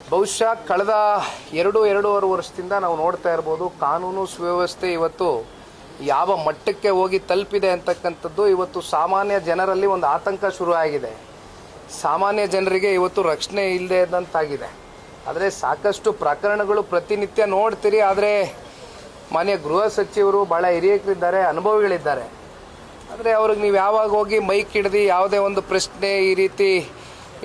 ಬಹುಶಃ ಕಳೆದ ಎರಡು ಎರಡೂವರೆ ವರ್ಷದಿಂದ ನಾವು ನೋಡ್ತಾ ಇರ್ಬೋದು ಕಾನೂನು ಸುವ್ಯವಸ್ಥೆ ಇವತ್ತು ಯಾವ ಮಟ್ಟಕ್ಕೆ ಹೋಗಿ ತಲುಪಿದೆ ಅಂತಕ್ಕಂಥದ್ದು ಇವತ್ತು ಸಾಮಾನ್ಯ ಜನರಲ್ಲಿ ಒಂದು ಆತಂಕ ಶುರು ಆಗಿದೆ. ಸಾಮಾನ್ಯ ಜನರಿಗೆ ಇವತ್ತು ರಕ್ಷಣೆ ಇಲ್ಲದೆ ಇದ್ದಂತಾಗಿದೆ. ಆದರೆ ಸಾಕಷ್ಟು ಪ್ರಕರಣಗಳು ಪ್ರತಿನಿತ್ಯ ನೋಡ್ತೀರಿ, ಆದರೆ ಮಾನ್ಯ ಗೃಹ ಸಚಿವರು ಭಾಳ ಹಿರಿಯಕರಿದ್ದಾರೆ, ಅನುಭವಿಗಳಿದ್ದಾರೆ. ಆದರೆ ಅವ್ರಿಗೆ ನೀವು ಯಾವಾಗ ಹೋಗಿ ಮೈಕ್ ಹಿಡ್ದು ಯಾವುದೇ ಒಂದು ಪ್ರಶ್ನೆ ಈ ರೀತಿ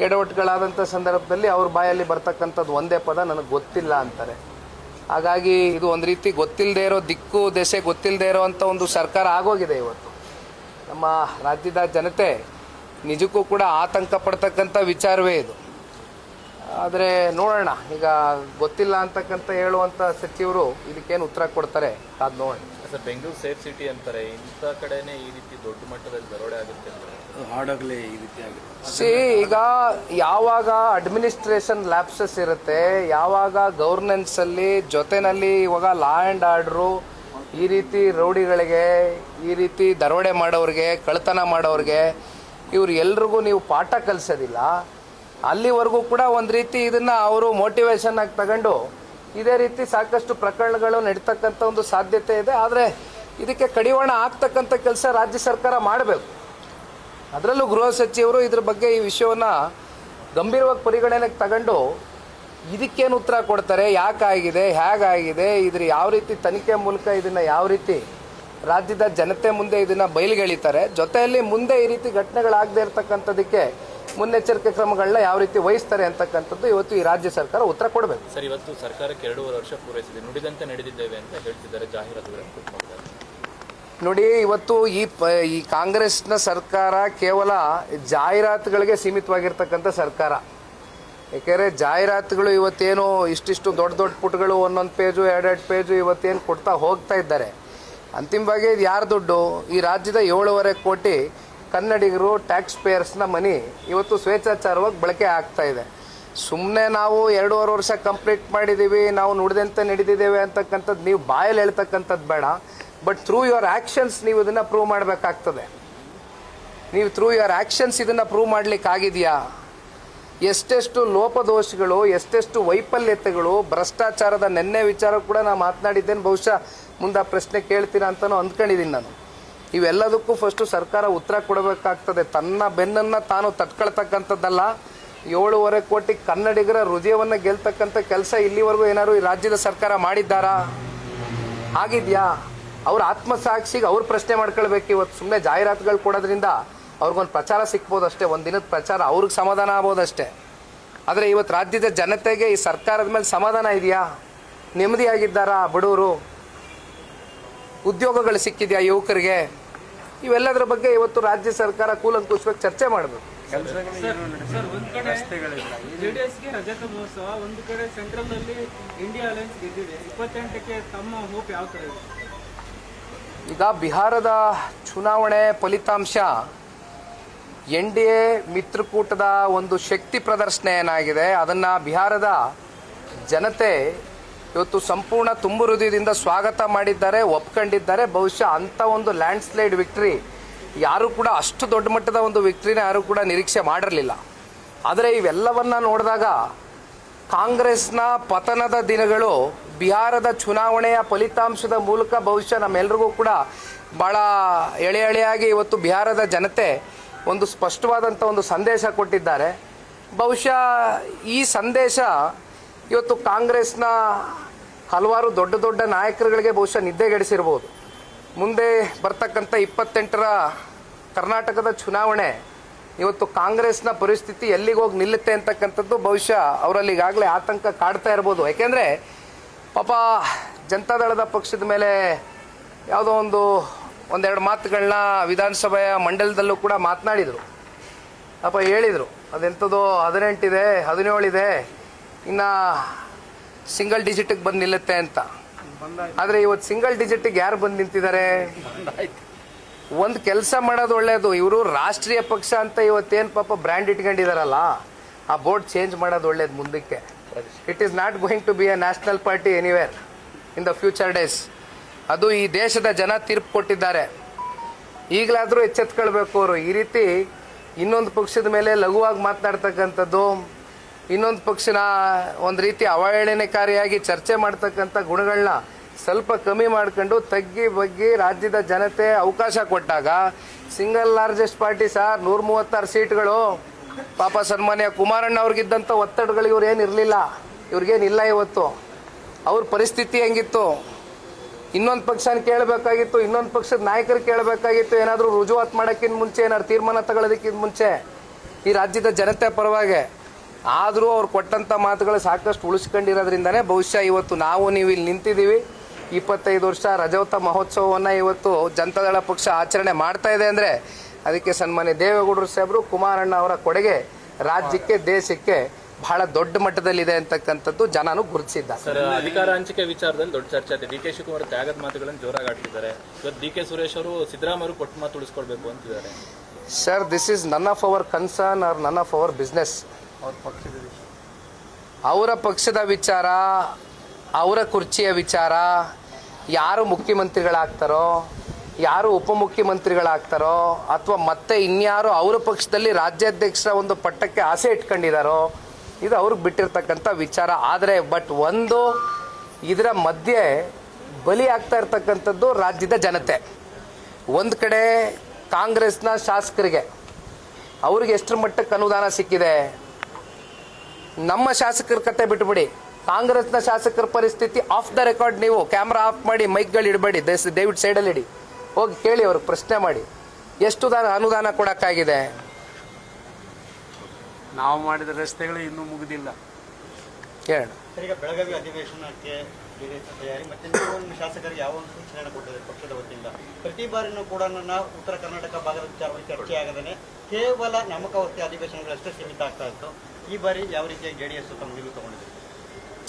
ಎಡವಟ್ಟುಗಳಾದಂಥ ಸಂದರ್ಭದಲ್ಲಿ ಅವ್ರ ಬಾಯಲ್ಲಿ ಬರ್ತಕ್ಕಂಥದ್ದು ಒಂದೇ ಪದ ನನಗೆ ಗೊತ್ತಿಲ್ಲ ಅಂತಾರೆ. ಹಾಗಾಗಿ ಇದು ಒಂದು ರೀತಿ ಗೊತ್ತಿಲ್ಲದೆ ಇರೋ ದಿಕ್ಕು, ದೆಸೆ ಗೊತ್ತಿಲ್ಲದೆ ಇರೋವಂಥ ಒಂದು ಸರ್ಕಾರ ಆಗೋಗಿದೆ ಇವತ್ತು. ನಮ್ಮ ರಾಜ್ಯದ ಜನತೆ ನಿಜಕ್ಕೂ ಕೂಡ ಆತಂಕ ಪಡ್ತಕ್ಕಂಥ ವಿಚಾರವೇ ಇದು. ಆದರೆ ನೋಡೋಣ, ಈಗ ಗೊತ್ತಿಲ್ಲ ಅಂತಕ್ಕಂಥ ಹೇಳುವಂಥ ಸಚಿವರು ಇದಕ್ಕೇನು ಉತ್ತರ ಕೊಡ್ತಾರೆ ಅದು ನೋಡೋಣ. ಸರ್, ಬೆಂಗಳೂರು ಸೇಫ್ ಸಿಟಿ ಅಂತಾರೆ, ಇಂಥ ಕಡೆನೇ ಈ ರೀತಿ ದೊಡ್ಡ ಮಟ್ಟದಲ್ಲಿ ದರೋಡೆ ಆಗುತ್ತೆ ಸಿ, ಈಗ ಯಾವಾಗ ಅಡ್ಮಿನಿಸ್ಟ್ರೇಷನ್ ಲ್ಯಾಪ್ಸಸ್ ಇರುತ್ತೆ, ಯಾವಾಗ ಗವರ್ನೆನ್ಸ್ ಅಲ್ಲಿ, ಜೊತೆನಲ್ಲಿ ಇವಾಗ ಲಾ ಆ್ಯಂಡ್ ಆರ್ಡ್ರು ಈ ರೀತಿ ರೌಡಿಗಳಿಗೆ, ಈ ರೀತಿ ದರೋಡೆ ಮಾಡೋರಿಗೆ ಕಳ್ತನ ಮಾಡೋರಿಗೆ, ಇವ್ರು ಎಲ್ರಿಗೂ ನೀವು ಪಾಠ ಕಲಿಸೋದಿಲ್ಲ. ಅಲ್ಲಿವರೆಗೂ ಕೂಡ ಒಂದು ರೀತಿ ಇದನ್ನ ಅವರು ಮೋಟಿವೇಶನ್ ಆಗಿ ತಗೊಂಡು, ಇದೇ ರೀತಿ ಸಾಕಷ್ಟು ಪ್ರಕರಣಗಳು ನಡೀತಕ್ಕಂಥ ಒಂದು ಸಾಧ್ಯತೆ ಇದೆ. ಆದರೆ ಇದಕ್ಕೆ ಕಡಿವಾಣ ಆಗ್ತಕ್ಕಂಥ ಕೆಲಸ ರಾಜ್ಯ ಸರ್ಕಾರ ಮಾಡಬೇಕು. ಅದರಲ್ಲೂ ಗೃಹ ಸಚಿವರು ಇದ್ರ ಬಗ್ಗೆ ಈ ವಿಷಯವನ್ನು ಗಂಭೀರವಾಗಿ ಪರಿಗಣನೆಗೆ ತಗೊಂಡು ಇದಕ್ಕೇನು ಉತ್ತರ ಕೊಡ್ತಾರೆ, ಯಾಕಾಗಿದೆ, ಹೇಗಾಗಿದೆ, ಇದ್ರ ಯಾವ ರೀತಿ ತನಿಖೆ ಮೂಲಕ ಇದನ್ನು ಯಾವ ರೀತಿ ರಾಜ್ಯದ ಜನತೆ ಮುಂದೆ ಇದನ್ನು ಬಯಲುಗೆಳಿತಾರೆ, ಜೊತೆಯಲ್ಲಿ ಮುಂದೆ ಈ ರೀತಿ ಘಟನೆಗಳಾಗದೇ ಇರತಕ್ಕಂಥದ್ದಕ್ಕೆ ಮುನ್ನೆಚ್ಚರಿಕೆ ಕ್ರಮಗಳನ್ನ ಯಾವ ರೀತಿ ವಹಿಸ್ತಾರೆ ಅಂತಕ್ಕಂಥದ್ದು ಇವತ್ತು ಈ ರಾಜ್ಯ ಸರ್ಕಾರ ಉತ್ತರ ಕೊಡಬೇಕು. ಸರ್, ಇವತ್ತು ಸರ್ಕಾರಕ್ಕೆ ಎರಡೂವರೆ ವರ್ಷ ಪೂರೈಸಿದೆ. ನುಡಿದಂತೆ ನಡೆದಿದ್ದೇವೆ ಅಂತ ಹೇಳ್ತಿದ್ದಾರೆ ಜಾಹೀರಾತುಗಳನ್ನು ನೋಡಿ, ಇವತ್ತು ಈ ಪ, ಈ ಕಾಂಗ್ರೆಸ್ನ ಸರ್ಕಾರ ಕೇವಲ ಜಾಹೀರಾತುಗಳಿಗೆ ಸೀಮಿತವಾಗಿರ್ತಕ್ಕಂಥ ಸರ್ಕಾರ. ಏಕೆಂದರೆ ಜಾಹೀರಾತುಗಳು ಇವತ್ತೇನು ಇಷ್ಟಿಷ್ಟು ದೊಡ್ಡ ದೊಡ್ಡ ಪುಟಗಳು, ಒಂದೊಂದು ಪೇಜು, ಎರಡೆರಡು ಪೇಜು ಇವತ್ತೇನು ಕೊಡ್ತಾ ಹೋಗ್ತಾ ಇದ್ದಾರೆ. ಅಂತಿಮವಾಗಿ ಇದು ಯಾರು ದುಡ್ಡು? ಈ ರಾಜ್ಯದ ಏಳುವರೆ ಕೋಟಿ ಕನ್ನಡಿಗರು ಟ್ಯಾಕ್ಸ್ ಪೇಯರ್ಸ್ನ ಮನಿ ಇವತ್ತು ಸ್ವೇಚ್ಛಾಚಾರವಾಗಿ ಬಳಕೆ ಆಗ್ತಾ ಇದೆ. ಸುಮ್ಮನೆ ನಾವು ಎರಡೂವರೆ ವರ್ಷ ಕಂಪ್ಲೀಟ್ ಮಾಡಿದ್ದೀವಿ ನಾವು ನುಡಿದಂತೆ ನಡೆದಿದ್ದೇವೆ ಅಂತಕ್ಕಂಥದ್ದು ನೀವು ಬಾಯಲ್ಲಿ ಹೇಳ್ತಕ್ಕಂಥದ್ದು ಬೇಡ. ಬಟ್ ಥ್ರೂ ಯುವರ್ ಆ್ಯಕ್ಷನ್ಸ್ ನೀವು ಇದನ್ನು ಪ್ರೂವ್ ಮಾಡಬೇಕಾಗ್ತದೆ. ನೀವು ಥ್ರೂ ಯುವರ್ ಆ್ಯಕ್ಷನ್ಸ್ ಇದನ್ನು ಪ್ರೂವ್ ಮಾಡ್ಲಿಕ್ಕೆ ಆಗಿದೆಯಾ ಎಷ್ಟೆಷ್ಟು ಲೋಪದೋಷಗಳು, ಎಷ್ಟೆಷ್ಟು ವೈಫಲ್ಯತೆಗಳು, ಭ್ರಷ್ಟಾಚಾರದ ನೆನ್ನೆ ವಿಚಾರ ಕೂಡ ನಾನು ಮಾತನಾಡಿದ್ದೇನೆ, ಬಹುಶಃ ಮುಂದೆ ಆ ಪ್ರಶ್ನೆ ಕೇಳ್ತೀರಾ ಅಂತಲೂ ಅಂದ್ಕೊಂಡಿದ್ದೀನಿ ನಾನು. ಇವೆಲ್ಲದಕ್ಕೂ ಫಸ್ಟು ಸರ್ಕಾರ ಉತ್ತರ ಕೊಡಬೇಕಾಗ್ತದೆ. ತನ್ನ ಬೆನ್ನನ್ನು ತಾನು ತಟ್ಕೊಳ್ತಕ್ಕಂಥದ್ದಲ್ಲ. ಏಳುವರೆ ಕೋಟಿ ಕನ್ನಡಿಗರ ಹೃದಯವನ್ನು ಗೆಲ್ತಕ್ಕಂಥ ಕೆಲಸ ಇಲ್ಲಿವರೆಗೂ ಏನಾದ್ರು ಈ ರಾಜ್ಯದ ಸರ್ಕಾರ ಮಾಡಿದ್ದಾರಾ? ಆಗಿದ್ಯಾ? ಅವ್ರ ಆತ್ಮಸಾಕ್ಷಿಗೆ ಅವ್ರು ಪ್ರಶ್ನೆ ಮಾಡ್ಕೊಳ್ಬೇಕು. ಇವತ್ತು ಸುಮ್ಮನೆ ಜಾಹೀರಾತುಗಳು ಕೊಡೋದ್ರಿಂದ ಅವ್ರಿಗೊಂದು ಪ್ರಚಾರ ಸಿಕ್ಬೋದು ಅಷ್ಟೇ. ಒಂದು ದಿನದ ಪ್ರಚಾರ ಅವ್ರಿಗೆ ಸಮಾಧಾನ ಆಗ್ಬೋದಷ್ಟೇ ಆದರೆ ಇವತ್ತು ರಾಜ್ಯದ ಜನತೆಗೆ ಈ ಸರ್ಕಾರದ ಮೇಲೆ ಸಮಾಧಾನ ಇದೆಯಾ? ನೆಮ್ಮದಿಯಾಗಿದ್ದಾರಾ ಬಡವರು ಉದ್ಯೋಗಗಳು ಸಿಕ್ಕಿದೆಯಾ ಯುವಕರಿಗೆ? ಇವೆಲ್ಲದರ ಬಗ್ಗೆ ಇವತ್ತು ರಾಜ್ಯ ಸರ್ಕಾರ ಕೂಲಂಕುಷವಾಗಿ ಚರ್ಚೆ ಮಾಡಬೇಕು. ಕಡೆ ಕಡೆ ಇಂಡಿಯಾ ಅಲಯನ್ಸ್ ಗೆದ್ದಿದೆ. ಇಪ್ಪತ್ತೆಂಟಕ್ಕೆ ತಮ್ಮ ಹೋಪ್ ಯಾವ ಇದೆ? ಈಗ ಬಿಹಾರದ ಚುನಾವಣೆ ಫಲಿತಾಂಶ. ಎನ್ ಡಿ ಎ ಮಿತ್ರಕೂಟದ ಒಂದು ಶಕ್ತಿ ಪ್ರದರ್ಶನ ಏನಾಗಿದೆ ಅದನ್ನು ಬಿಹಾರದ ಜನತೆ ಇವತ್ತು ಸಂಪೂರ್ಣ ತುಂಬು ಹೃದಯದಿಂದ ಸ್ವಾಗತ ಮಾಡಿದ್ದಾರೆ, ಒಪ್ಕೊಂಡಿದ್ದಾರೆ. ಬಹುಶಃ ಅಂಥ ಒಂದು ಲ್ಯಾಂಡ್ ಸ್ಲೈಡ್ ವಿಕ್ಟ್ರಿ ಯಾರು ಕೂಡ ಅಷ್ಟು ದೊಡ್ಡ ಮಟ್ಟದ ಒಂದು ವಿಕ್ಟ್ರಿನ ಯಾರು ಕೂಡ ನಿರೀಕ್ಷೆ ಮಾಡಿರಲಿಲ್ಲ. ಆದರೆ ಇವೆಲ್ಲವನ್ನ ನೋಡಿದಾಗ ಕಾಂಗ್ರೆಸ್ನ ಪತನದ ದಿನಗಳು ಬಿಹಾರದ ಚುನಾವಣೆಯ ಫಲಿತಾಂಶದ ಮೂಲಕ ಬಹುಶಃ ನಮ್ಮೆಲ್ಲರಿಗೂ ಕೂಡ ಭಾಳ ಎಳೆ ಎಳೆಯಾಗಿ ಇವತ್ತು ಬಿಹಾರದ ಜನತೆ ಒಂದು ಸ್ಪಷ್ಟವಾದಂಥ ಒಂದು ಸಂದೇಶ ಕೊಟ್ಟಿದ್ದಾರೆ. ಬಹುಶಃ ಈ ಸಂದೇಶ ಇವತ್ತು ಕಾಂಗ್ರೆಸ್ನ ಹಲವಾರು ದೊಡ್ಡ ದೊಡ್ಡ ನಾಯಕರುಗಳಿಗೆ ಬಹುಶಃ ನಿದ್ದೆಗೆಡಿಸಿರ್ಬೋದು ಮುಂದೆ ಬರ್ತಕ್ಕಂಥ ಇಪ್ಪತ್ತೆಂಟರ ಕರ್ನಾಟಕದ ಚುನಾವಣೆ ಇವತ್ತು ಕಾಂಗ್ರೆಸ್ನ ಪರಿಸ್ಥಿತಿ ಎಲ್ಲಿಗೆ ಹೋಗಿ ನಿಲ್ಲುತ್ತೆ ಅಂತಕ್ಕಂಥದ್ದು ಬಹುಶಃ ಅವರಲ್ಲಿ ಈಗಾಗಲೇ ಆತಂಕ ಕಾಡ್ತಾ ಇರ್ಬೋದು. ಯಾಕೆಂದರೆ ಪಾಪ ಜನತಾದಳದ ಪಕ್ಷದ ಮೇಲೆ ಯಾವುದೋ ಒಂದು ಒಂದೆರಡು ಮಾತುಗಳನ್ನ ವಿಧಾನಸಭೆಯ ಮಂಡಲದಲ್ಲೂ ಕೂಡ ಮಾತನಾಡಿದರು. ಪಾಪ ಹೇಳಿದರು ಅದೆಂಥದ್ದು ಹದಿನೆಂಟಿದೆ, ಹದಿನೇಳಿದೆ, ಇನ್ನು ಸಿಂಗಲ್ ಡಿಜಿಟಿಗೆ ಬಂದು ನಿಲ್ಲುತ್ತೆ ಅಂತ. ಆದರೆ ಇವತ್ತು ಸಿಂಗಲ್ ಡಿಜಿಟಿಗೆ ಯಾರು ಬಂದು ನಿಂತಿದ್ದಾರೆ? ಒಂದು ಕೆಲಸ ಮಾಡೋದು ಒಳ್ಳೆಯದು ಇವರು ರಾಷ್ಟ್ರೀಯ ಪಕ್ಷ ಅಂತ ಇವತ್ತೇನು ಪಾಪ ಬ್ರ್ಯಾಂಡ್ ಇಟ್ಕೊಂಡಿದಾರಲ್ಲ, ಆ ಬೋರ್ಡ್ ಚೇಂಜ್ ಮಾಡೋದು ಒಳ್ಳೇದು ಮುಂದಕ್ಕೆ. It is not going to be a national party anywhere in the future days ಅದು ಈ ದೇಶದ ಜನ ತೀರ್ಪು ಕೊಟ್ಟಿದ್ದಾರೆ. ಈಗಲಾದರೂ ಎಚ್ಚೆತ್ಕೊಳ್ಬೇಕು ಅವರು. ಈ ರೀತಿ ಇನ್ನೊಂದು ಪಕ್ಷದ ಮೇಲೆ ಲಘುವಾಗಿ ಮಾತನಾಡ್ತಕ್ಕಂಥದ್ದು, ಇನ್ನೊಂದು ಪಕ್ಷನ ಒಂದು ರೀತಿ ಅವಹೇಳನಕಾರಿಯಾಗಿ ಚರ್ಚೆ ಮಾಡ್ತಕ್ಕಂಥ ಗುಣಗಳನ್ನ ಸ್ವಲ್ಪ ಕಮ್ಮಿ ಮಾಡ್ಕೊಂಡು ತಗ್ಗಿ ಬಗ್ಗಿ ರಾಜ್ಯದ ಜನತೆ ಅವಕಾಶ ಕೊಟ್ಟಾಗ ಸಿಂಗಲ್ ಲಾರ್ಜೆಸ್ಟ್ ಪಾರ್ಟಿ ಸರ್ ನೂರ ಮೂವತ್ತಾರು ಸೀಟ್ಗಳು ಪಾಪ ಸನ್ಮಾನ್ಯ ಕುಮಾರಣ್ಣ ಅವ್ರಿಗಿದ್ದಂಥ ಒತ್ತಡಗಳು ಇವ್ರು ಏನು ಇರಲಿಲ್ಲ ಇವ್ರಿಗೇನಿಲ್ಲ ಇವತ್ತು. ಅವ್ರ ಪರಿಸ್ಥಿತಿ ಹೆಂಗಿತ್ತು? ಇನ್ನೊಂದು ಪಕ್ಷನ ಕೇಳಬೇಕಾಗಿತ್ತು, ಇನ್ನೊಂದು ಪಕ್ಷದ ನಾಯಕರು ಕೇಳಬೇಕಾಗಿತ್ತು, ಏನಾದರೂ ರುಜುವಾತು ಮಾಡೋಕ್ಕಿಂತ ಮುಂಚೆ, ಏನಾದ್ರು ತೀರ್ಮಾನ ತಗೊಳ್ಳೋದಕ್ಕಿಂತ ಮುಂಚೆ ಈ ರಾಜ್ಯದ ಜನತೆ ಪರವಾಗಿ. ಆದರೂ ಅವ್ರು ಕೊಟ್ಟಂಥ ಮಾತುಗಳು ಸಾಕಷ್ಟು ಉಳಿಸ್ಕೊಂಡಿರೋದ್ರಿಂದನೇ ಬಹುಶಃ ಇವತ್ತು ನಾವು ನೀವು ಇಲ್ಲಿ ನಿಂತಿದ್ದೀವಿ. ಇಪ್ಪತ್ತೈದು ವರ್ಷ ರಜೋತ ಮಹೋತ್ಸವವನ್ನು ಇವತ್ತು ಜನತಾದಳ ಪಕ್ಷ ಆಚರಣೆ ಮಾಡ್ತಾ ಇದೆ ಅಂದರೆ ಅದಕ್ಕೆ ಸನ್ಮಾನ್ಯ ದೇವೇಗೌಡರು ಸಾಹೇಬರು ಕುಮಾರಣ್ಣ ಅವರ ಕೊಡುಗೆ ರಾಜ್ಯಕ್ಕೆ ದೇಶಕ್ಕೆ ಬಹಳ ದೊಡ್ಡ ಮಟ್ಟದಲ್ಲಿದೆ ಅಂತಕ್ಕಂಥದ್ದು ಜನನು ಗುರುತಿಸಿದ್ದಾರೆ. ಸರ್ ಅಧಿಕಾರ ಹಂಚಿಕೆ ವಿಚಾರದಲ್ಲಿ ದೊಡ್ಡ ಚರ್ಚೆ ಇದೆ ಡಿ ಕೆ ಶಿವಕುಮಾರ್ ತ್ಯಾಗದ ಮಾತುಗಳನ್ನು ಜೋರಾಗಿ ಆಡ್ತಿದ್ದಾರೆ. ಇವತ್ತು ಡಿ ಕೆ ಸುರೇಶ್ ಅವರು ಸಿದ್ದರಾಮಯ್ಯ ಕೊಟ್ಟು ಮಾತು ಉಳಿಸ್ಕೊಳ್ಬೇಕು ಅಂತಿದ್ದಾರೆ. Sir this is none of our concern or none of our business ಅವ್ರ ಪಕ್ಷದ ಅವರ ಪಕ್ಷದ ವಿಚಾರ ಅವರ ಕುರ್ಚಿಯ ವಿಚಾರ ಯಾರು ಮುಖ್ಯಮಂತ್ರಿಗಳಾಗ್ತಾರೋ ಯಾರು ಉಪಮುಖ್ಯಮಂತ್ರಿಗಳಾಗ್ತಾರೋ ಅಥವಾ ಮತ್ತೆ ಇನ್ಯಾರು ಅವರ ಪಕ್ಷದಲ್ಲಿ ರಾಜ್ಯಾಧ್ಯಕ್ಷರ ಒಂದು ಪಟ್ಟಕ್ಕೆ ಆಸೆ ಇಟ್ಕೊಂಡಿದ್ದಾರೋ ಇದು ಅವ್ರಿಗೆ ಬಿಟ್ಟಿರ್ತಕ್ಕಂಥ ವಿಚಾರ. ಆದರೆ ಬಟ್ ಒಂದು ಇದರ ಮಧ್ಯೆ ಬಲಿ ಆಗ್ತಾ ಇರ್ತಕ್ಕಂಥದ್ದು ರಾಜ್ಯದ ಜನತೆ. ಒಂದು ಕಡೆ ಕಾಂಗ್ರೆಸ್ನ ಶಾಸಕರಿಗೆ ಅವ್ರಿಗೆ ಎಷ್ಟರ ಮಟ್ಟಕ್ಕೆ ಅನುದಾನ ಸಿಕ್ಕಿದೆ? ನಮ್ಮ ಶಾಸಕರ ಕತೆ ಬಿಟ್ಬಿಡಿ. ಕಾಂಗ್ರೆಸ್ನ ಶಾಸಕರ ಪರಿಸ್ಥಿತಿ ಆಫ್ ದ ರೆಕಾರ್ಡ್ ನೀವು. ಕ್ಯಾಮ್ರಾ ಆಫ್ ಮಾಡಿ, ಮೈಕ್ಗಳು ಇಡಬೇಡಿ. ದೇವಿಡ್ ಸೈಡಲ್ಲಿ ಇಡಿ ಹೋಗಿ ಕೇಳಿ ಅವ್ರಿಗೆ ಪ್ರಶ್ನೆ ಮಾಡಿ. ಎಷ್ಟು ದಾನ ಅನುದಾನ ಕೊಡೋಕ್ಕಾಗಿದೆ? ನಾವು ಮಾಡಿದ ರಸ್ತೆಗಳು ಇನ್ನೂ ಮುಗಿದಿಲ್ಲ. ಸರ್, ಈಗ ಬೆಳಗಾವಿ ಅಧಿವೇಶನಕ್ಕೆ ತಯಾರಿ ಮತ್ತೆ ಒಂದು ಶಾಸಕರಿಗೆ ಯಾವ ಒಂದು ಸೂಚನೆ ಕೊಟ್ಟಿದೆ ಪಕ್ಷದ ವತಿಯಿಂದ? ಪ್ರತಿ ಬಾರಿನೂ ಕೂಡ ನನ್ನ ಉತ್ತರ ಕರ್ನಾಟಕ ಭಾಗದ ವಿಚಾರವಾಗಿ ಚರ್ಚೆ ಆಗದೇ ಕೇವಲ ನಾಮಕಾವರ್ತಿ ಅಧಿವೇಶನಗಳಷ್ಟೇ ಸೀಮಿತ ಆಗ್ತಾ ಇತ್ತು. ಈ ಬಾರಿ ಯಾವ ರೀತಿಯ ಜೆಡಿಎಸ್ ತಮ್ಮ ನಿಲುವು ತಗೊಂಡಿದೆ?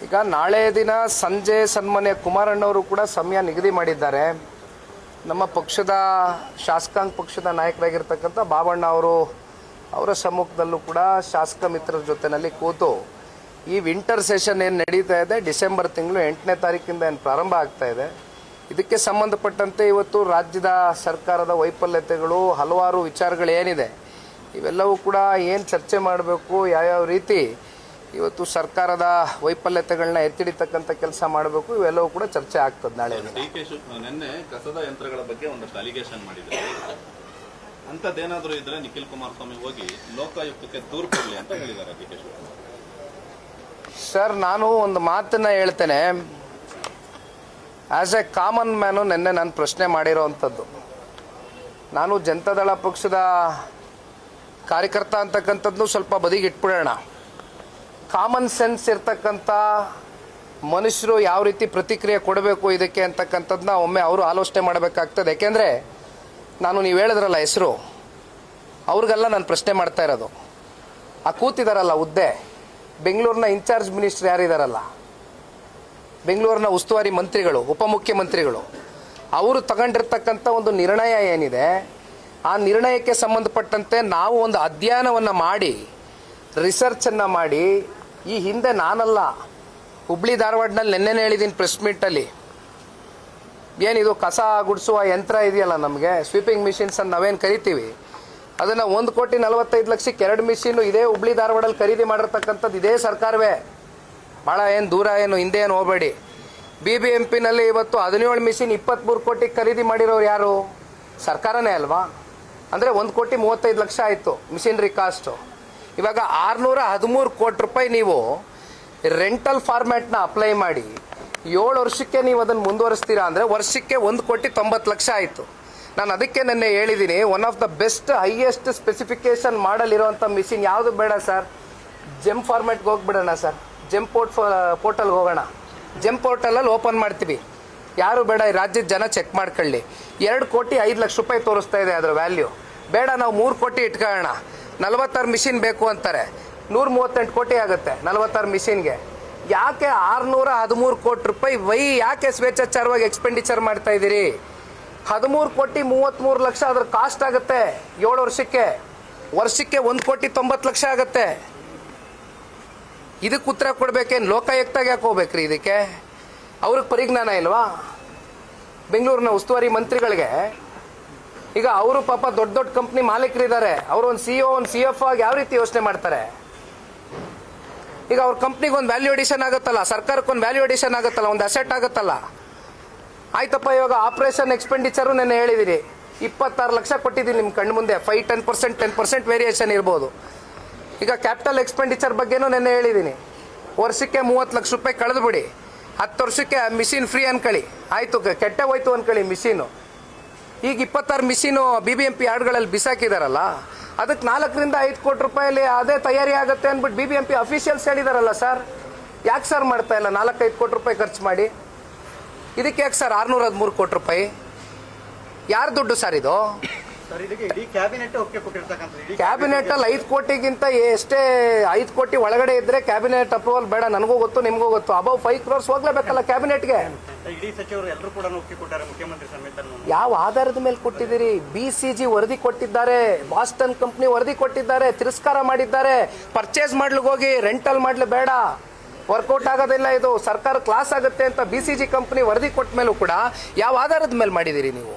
ಈಗ ನಾಳೆ ದಿನ ಸಂಜೆ ಸನ್ಮಾನ್ಯ ಕುಮಾರಣ್ಣವರು ಕೂಡ ಸಮಯ ನಿಗದಿ ಮಾಡಿದ್ದಾರೆ. ನಮ್ಮ ಪಕ್ಷದ ಶಾಸಕಾಂಗ ಪಕ್ಷದ ನಾಯಕರಾಗಿರ್ತಕ್ಕಂಥ ಬಾಬಣ್ಣ ಅವರು ಅವರ ಸಮ್ಮುಖದಲ್ಲೂ ಕೂಡ ಶಾಸಕ ಮಿತ್ರರ ಜೊತೆಯಲ್ಲಿ ಕೂತು ಈ ವಿಂಟರ್ ಸೆಷನ್ ಏನು ನಡೀತಾ ಇದೆ, ಡಿಸೆಂಬರ್ ತಿಂಗಳು ಎಂಟನೇ ತಾರೀಕಿಂದ ಏನು ಪ್ರಾರಂಭ ಆಗ್ತಾ ಇದೆ. ಇದಕ್ಕೆ ಸಂಬಂಧಪಟ್ಟಂತೆ ಇವತ್ತು ರಾಜ್ಯದ ಸರ್ಕಾರದ ವೈಫಲ್ಯತೆಗಳು, ಹಲವಾರು ವಿಚಾರಗಳು ಏನಿದೆ ಇವೆಲ್ಲವೂ ಕೂಡ ಏನು ಚರ್ಚೆ ಮಾಡಬೇಕು, ಯಾವ್ಯಾವ ರೀತಿ ಇವತ್ತು ಸರ್ಕಾರದ ವೈಫಲ್ಯತೆಗಳನ್ನ ಎತ್ತಿಡಿತಕ್ಕಂಥ ಕೆಲಸ ಮಾಡಬೇಕು ಇವೆಲ್ಲವೂ ಕೂಡ ಚರ್ಚೆ ಆಗ್ತದೆ ನಾಳೆ. ನಿನ್ನೆ ಕಸದ ಯಂತ್ರಗಳ ಬಗ್ಗೆ ಒಂದಷ್ಟು ಅಲಿಗೇಷನ್ ಮಾಡಿದ್ದಾರೆ. ಅಂತದ್ದೇನಾದರೂ ಇದ್ರೆ ನಿಖಿಲ್ ಕುಮಾರಸ್ವಾಮಿ ಹೋಗಿ ಲೋಕಾಯುಕ್ತಕ್ಕೆ ದೂರು ಕೊಡಲಿ ಅಂತ ಹೇಳಿದ್ದಾರೆ ಡಿ ಕೆ ಸರ್ ನಾನು ಒಂದು ಮಾತನ್ನ ಹೇಳ್ತೇನೆ. ಆಸ್ ಎ ಕಾಮನ್ ಮ್ಯಾನು ನಿನ್ನೆ ನಾನು ಪ್ರಶ್ನೆ ಮಾಡಿರೋವಂಥದ್ದು. ನಾನು ಜನತಾದಳ ಪಕ್ಷದ ಕಾರ್ಯಕರ್ತ ಅಂತಕ್ಕಂಥದ್ದು ಸ್ವಲ್ಪ ಬದಿಗೆ ಇಟ್ಬಿಡೋಣ ಕಾಮನ್ ಸೆನ್ಸ್ ಇರ್ತಕ್ಕಂಥ ಮನುಷ್ಯರು ಯಾವ ರೀತಿ ಪ್ರತಿಕ್ರಿಯೆ ಕೊಡಬೇಕು ಇದಕ್ಕೆ ಅಂತಕ್ಕಂಥದ್ದನ್ನ ಒಮ್ಮೆ ಅವರು ಆಲೋಚನೆ ಮಾಡಬೇಕಾಗ್ತದೆ. ಯಾಕೆಂದರೆ ನಾನು ನೀವು ಹೇಳಿದ್ರಲ್ಲ ಹೆಸರು, ಅವ್ರಿಗೆಲ್ಲ ನಾನು ಪ್ರಶ್ನೆ ಮಾಡ್ತಾ ಇರೋದು. ಆ ಕೂತಿದಾರಲ್ಲ ಹುದ್ದೆ, ಬೆಂಗಳೂರಿನ ಇನ್ಚಾರ್ಜ್ ಮಿನಿಸ್ಟರ್ ಯಾರಿದಾರಲ್ಲ? ಬೆಂಗಳೂರಿನ ಉಸ್ತುವಾರಿ ಮಂತ್ರಿಗಳು, ಉಪಮುಖ್ಯಮಂತ್ರಿಗಳು. ಅವರು ತಗೊಂಡಿರ್ತಕ್ಕಂಥ ಒಂದು ನಿರ್ಣಯ ಏನಿದೆ, ಆ ನಿರ್ಣಯಕ್ಕೆ ಸಂಬಂಧಪಟ್ಟಂತೆ ನಾವು ಒಂದು ಅಧ್ಯಯನವನ್ನು ಮಾಡಿ ರಿಸರ್ಚನ್ನು ಮಾಡಿ ಈ ಹಿಂದೆ ನಾನಲ್ಲ. ಹುಬ್ಳಿ ಧಾರವಾಡನಲ್ಲಿ ನೆನ್ನೆನೇ ಹೇಳಿದ್ದೀನಿ ಪ್ರೆಸ್ ಮೀಟಲ್ಲಿ. ಏನಿದು ಕಸ ಗುಡಿಸುವ ಯಂತ್ರ ಇದೆಯಲ್ಲ ನಮಗೆ? ಸ್ವೀಪಿಂಗ್ ಮಿಷಿನ್ಸ್ ಅಂತ ನಾವೇನು ಕರಿತೀವಿ? ಅದನ್ನು ಒಂದು ಕೋಟಿ ನಲವತ್ತೈದು ಲಕ್ಷಕ್ಕೆ ಎರಡು ಮಿಷಿನ್ನು ಇದೇ ಹುಬ್ಳಿ ಧಾರವಾಡಲ್ಲಿ ಖರೀದಿ ಮಾಡಿರ್ತಕ್ಕಂಥದ್ದು ಇದೇ ಸರ್ಕಾರವೇ. ಭಾಳ ಏನು ದೂರ ಏನು, ಹಿಂದೆ ಏನು ಹೋಗಬೇಡಿ. ಬಿ ಬಿ ಎಂ ಪಿನಲ್ಲಿ ಇವತ್ತು ಹದಿನೇಳು ಮಿಷಿನ್ ಇಪ್ಪತ್ತ್ಮೂರು ಕೋಟಿ ಖರೀದಿ ಮಾಡಿರೋರು ಯಾರು? ಸರ್ಕಾರನೇ ಅಲ್ವಾ? ಅಂದರೆ ಒಂದು ಕೋಟಿ ಮೂವತ್ತೈದು ಲಕ್ಷ ಆಯಿತು ಮಿಷಿನ್ರಿ ಕಾಸ್ಟು. ಇವಾಗ ಆರುನೂರ ಹದಿಮೂರು ಕೋಟಿ ರೂಪಾಯಿ ನೀವು ರೆಂಟಲ್ ಫಾರ್ಮ್ಯಾಟ್ನ ಅಪ್ಲೈ ಮಾಡಿ ಏಳು ವರ್ಷಕ್ಕೆ ನೀವು ಅದನ್ನು ಮುಂದುವರಿಸ್ತೀರಾ ಅಂದರೆ ವರ್ಷಕ್ಕೆ ಒಂದು ಕೋಟಿ ತೊಂಬತ್ತು ಲಕ್ಷ ಆಯಿತು. ನಾನು ಅದಕ್ಕೆ ನೆನ್ನೆ ಹೇಳಿದ್ದೀನಿ one of the best highest specification model ಇರೋವಂಥ ಮಿಷಿನ್ ಯಾವುದು ಬೇಡ ಸರ್ ಜೆಮ್ ಫಾರ್ಮ್ಯಾಟ್ಗೆ ಹೋಗ್ಬಿಡೋಣ ಸರ್ ಜೆಮ್ ಪೋರ್ಟ್ ಪೋರ್ಟಲ್ಗೆ ಹೋಗೋಣ. ಜೆಮ್ ಪೋರ್ಟಲಲ್ಲಿ ಓಪನ್ ಮಾಡ್ತೀವಿ. ಯಾರು ಬೇಡ ಈ ರಾಜ್ಯದ ಜನ ಚೆಕ್ ಮಾಡ್ಕೊಳ್ಳಿ. ಎರಡು ಕೋಟಿ ಐದು ಲಕ್ಷ ರೂಪಾಯಿ ತೋರಿಸ್ತಾ ಇದೆ ಅದರ ವ್ಯಾಲ್ಯೂ ಬೇಡ, ನಾವು ಮೂರು ಕೋಟಿ ಇಟ್ಕೊಳ್ಳೋಣ. ನಲವತ್ತಾರು ಮಿಷಿನ್ ಬೇಕು ಅಂತಾರೆ. ನೂರ ಮೂವತ್ತೆಂಟು ಕೋಟಿ ಆಗುತ್ತೆ ನಲವತ್ತಾರು ಮಿಷಿನ್ಗೆ. ಯಾಕೆ ಆರುನೂರ ಹದಿಮೂರು ಕೋಟಿ ರೂಪಾಯಿ ವೈ ಯಾಕೆ ಸ್ವೇಚ್ಛಾಚಾರವಾಗಿ ಎಕ್ಸ್ಪೆಂಡಿಚರ್ ಮಾಡ್ತಾ ಇದ್ದೀರಿ? ಹದಿಮೂರು ಕೋಟಿ ಮೂವತ್ತ್ಮೂರು ಲಕ್ಷ ಅದ್ರ ಕಾಸ್ಟ್ ಆಗುತ್ತೆ ಏಳು ವರ್ಷಕ್ಕೆ. ವರ್ಷಕ್ಕೆ ಒಂದು ಕೋಟಿ ತೊಂಬತ್ತು ಲಕ್ಷ ಆಗುತ್ತೆ. ಇದಕ್ಕೆ ಉತ್ತರ ಕೊಡ್ಬೇಕೇನು? ಲೋಕಾಯುಕ್ತಾಗ ಯಾಕೆ ಹೋಗ್ಬೇಕ್ರಿ ಇದಕ್ಕೆ? ಅವ್ರಿಗೆ ಪರಿಜ್ಞಾನ ಇಲ್ವಾ? ಬೆಂಗಳೂರಿನ ಉಸ್ತುವಾರಿ ಮಂತ್ರಿಗಳಿಗೆ ಈಗ ಅವರು ಪಾಪ ದೊಡ್ಡ ದೊಡ್ಡ ಕಂಪ್ನಿ ಮಾಲೀಕರಿದ್ದಾರೆ ಅವರು ಒಂದು ಸಿಇಒ ಒ ಒಂದು ಸಿ ಎಫ್ ಆಗಿ ಯಾವ ರೀತಿ ಯೋಚನೆ ಮಾಡ್ತಾರೆ? ಈಗ ಅವ್ರ ಕಂಪ್ನಿಗೆ ಒಂದು ವ್ಯಾಲ್ಯೂ ಅಡಿಷನ್ ಆಗುತ್ತಲ್ಲ ಸರ್ಕಾರಕ್ಕೆ ಒಂದು ವ್ಯಾಲ್ಯೂ ಅಡಿಷನ್ ಆಗುತ್ತಲ್ಲ, ಒಂದು ಅಸೆಟ್ ಆಗುತ್ತಲ್ಲ. ಆಯ್ತಪ್ಪ, ಇವಾಗ ಆಪರೇಷನ್ ಎಕ್ಸ್ಪೆಂಡಿಚರು ನೆನ್ನೆ ಹೇಳಿದಿರಿ. ಇಪ್ಪತ್ತಾರು ಲಕ್ಷ ಕೊಟ್ಟಿದ್ದೀನಿ ನಿಮ್ಮ ಕಣ್ಣು ಮುಂದೆ. Five ten percent ten percent variation ಇರ್ಬೋದು. ಈಗ ಕ್ಯಾಪಿಟಲ್ ಎಕ್ಸ್ಪೆಂಡಿಚರ್ ಬಗ್ಗೆನೂ ನೆನ್ನೆ ಹೇಳಿದ್ದೀನಿ ವರ್ಷಕ್ಕೆ ಮೂವತ್ತು ಲಕ್ಷ ರೂಪಾಯಿ ಕಳೆದು ಬಿಡಿ ಹತ್ತು ವರ್ಷಕ್ಕೆ ಮಿಷಿನ್ ಫ್ರೀ ಅನ್ಕೊಳ್ಳಿ ಆಯಿತು ಕೆಟ್ಟ ಹೋಯ್ತು ಅನ್ಕೊಳ್ಳಿ ಮಿಷಿನು ಈಗ ಇಪ್ಪತ್ತಾರು machine B B M P ಯಾರ್ಡ್ಗಳಲ್ಲಿ ಬಿಸಾಕಿದಾರಲ್ಲ ಅದಕ್ಕೆ ನಾಲ್ಕರಿಂದ ಐದು ಕೋಟಿ ರೂಪಾಯಲ್ಲಿ ಅದೇ ತಯಾರಿ ಆಗುತ್ತೆ ಅಂದ್ಬಿಟ್ಟು B B M P officials ಹೇಳಿದಾರಲ್ಲ sir. ಯಾಕೆ ಸರ್ ಮಾಡ್ತಾ ಇಲ್ಲ? ನಾಲ್ಕೈದು ಕೋಟಿ ರೂಪಾಯಿ ಖರ್ಚು ಮಾಡಿ. ಇದಕ್ಕೆ ಯಾಕೆ ಸರ್ ಆರುನೂರ ಹದಿಮೂರು ಕೋಟಿ ರೂಪಾಯಿ? ಯಾರು ದುಡ್ಡು ಸರ್ ಇದು? ಕ್ಯಾಬಿನೆಟ್ ಅಲ್ಲಿ ಐದು ಕೋಟಿಗಿಂತ ಎಷ್ಟೇ ಐದು ಕೋಟಿ ಒಳಗಡೆ ಇದ್ರೆ ಕ್ಯಾಬಿನೆಟ್ ಅಪ್ರೂವಲ್ ಬೇಡ ನನಗೂ ಗೊತ್ತು ನಿಮಗೂ ಗೊತ್ತು. ಅಬೌವ್ ಫೈವ್ ಕ್ರೋರ್ಸ್ ಹೋಗ್ಲೇಬೇಕಲ್ಲ ಕ್ಯಾಬಿನೆಟ್ಗೆ. ಯಾವ ಆಧಾರದ ಮೇಲೆ ಕೊಟ್ಟಿದ್ದೀರಿ? ಬಿ ಸಿ ಜಿ ವರದಿ ಕೊಟ್ಟಿದ್ದಾರೆ ಬಾಸ್ಟನ್ ಕಂಪ್ನಿ ವರದಿ ಕೊಟ್ಟಿದ್ದಾರೆ ತಿರಸ್ಕಾರ ಮಾಡಿದ್ದಾರೆ. ಪರ್ಚೇಸ್ ಮಾಡ್ಲಿಕ್ಕೆ ಹೋಗಿ ರೆಂಟಲ್ ಮಾಡ್ಲಿ ಬೇಡ. ವರ್ಕೌಟ್ ಆಗೋದಿಲ್ಲ ಇದು. ಸರ್ಕಾರ ಕ್ಲಾಸ್ ಆಗುತ್ತೆ ಅಂತ ಬಿ ಸಿ ಜಿ ಕಂಪ್ನಿ ವರದಿ ಕೊಟ್ಟ ಮೇಲೂ ಕೂಡ ಯಾವ ಆಧಾರದ ಮೇಲೆ ಮಾಡಿದ್ದೀರಿ ನೀವು?